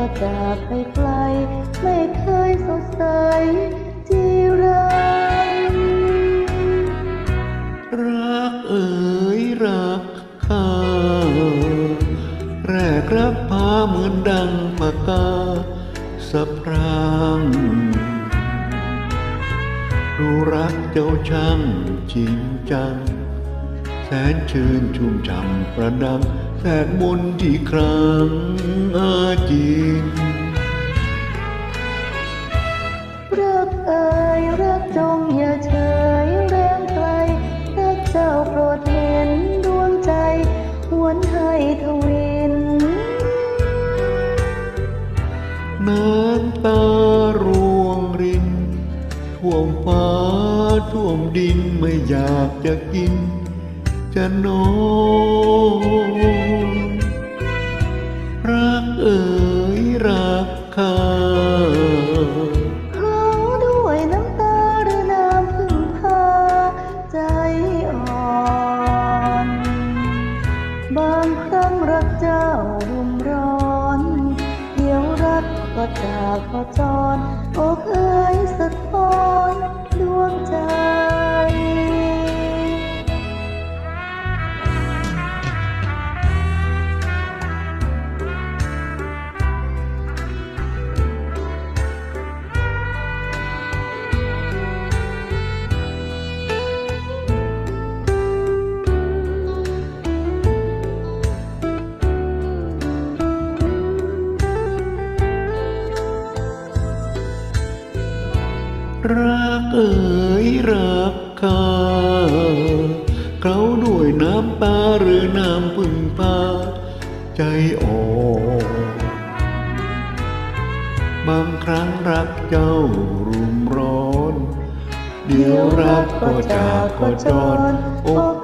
ก็จากไปไกล ไม่เคยสดใสจีรังรักเอ๋ยรักข้าแรกรักพาเหมือนดังปากกาสะพรางรู้รักเจ้าช่างจริงจัง แสนชื่นชุ่มฉ่ำประดัง แสนมนที่ครั้งอาจินรักเอ่ยรักจงอย่าเฉยแรงไกลรักเจ้าโปรดเห็นดวงใจหวนให้ทวินน้ำตารวงรินท่วมฟ้าท่วมดินไม่อยากจะกิน จะนอนรักเอ๋ยรักข้าเขาด้วยน้ำตาหรือน้ำพึ่งพาใจอ่อน บางครั้งรักเจ้ารุ่มร้อน เดี๋ยวรักก็จากก็จรอกเอ๋ยสะท้อนดวงใจ เอ๋ยรักข้าเขาด้วยน้ำตาหรือน้ำพึ่งพาใจอ่อนบางครั้งรักเจ้ารุมร้อน เดี๋ยวรักก็จากก็จรอกเอ๋ยสะท้อน